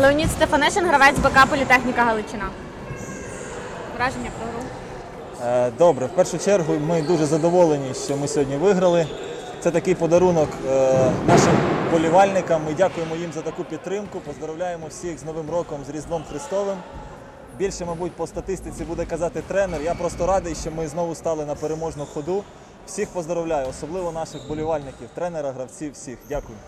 Леонід Стефанишин, гравець БК Політехніка Галичина. Враження про гру. Е, Добре, в першу чергу ми дуже задоволені, що ми сьогодні виграли. Це такий подарунок е, нашим болівальникам. Ми дякуємо їм за таку підтримку. Поздравляємо всіх з Новим роком, з Різдвом Христовим. Більше, мабуть, по статистиці буде казати тренер. Я просто радий, що ми знову стали на переможну ходу. Всіх поздравляю, особливо наших болівальників, тренера, гравців, всіх. Дякую.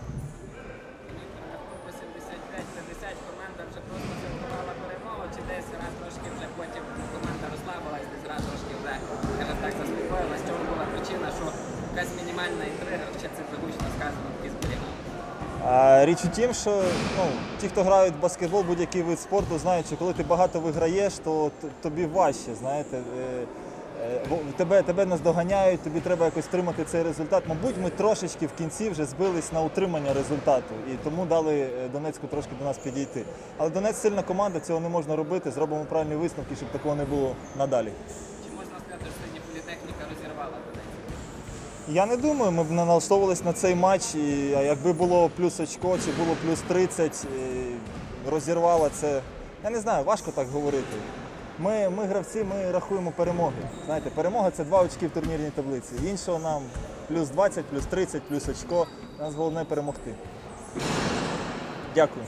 Якась мінімальна інтрига, ще це загучно сказано, такі зберігали. Річ у тім, що ну, ті, хто грають в баскетбол, будь-який вид спорту, знають, що коли ти багато виграєш, то тобі важче. Знаєте, Е, е, тебе, тебе наздоганяють, тобі треба якось тримати цей результат. Мабуть, ми трошечки в кінці вже збились на утримання результату і тому дали е, Донецьку трошки до нас підійти. Але Донець сильна команда, цього не можна робити. Зробимо правильні висновки, щоб такого не було надалі. Я не думаю, ми б не налаштовувалися на цей матч. І якби було плюс очко чи було плюс 30, і розірвало це. Я не знаю, важко так говорити. Ми, ми гравці, ми рахуємо перемоги. Знаєте, перемога це два очки в турнірній таблиці. Іншого нам плюс 20, плюс 30, плюс очко. Нас головне перемогти. Дякую.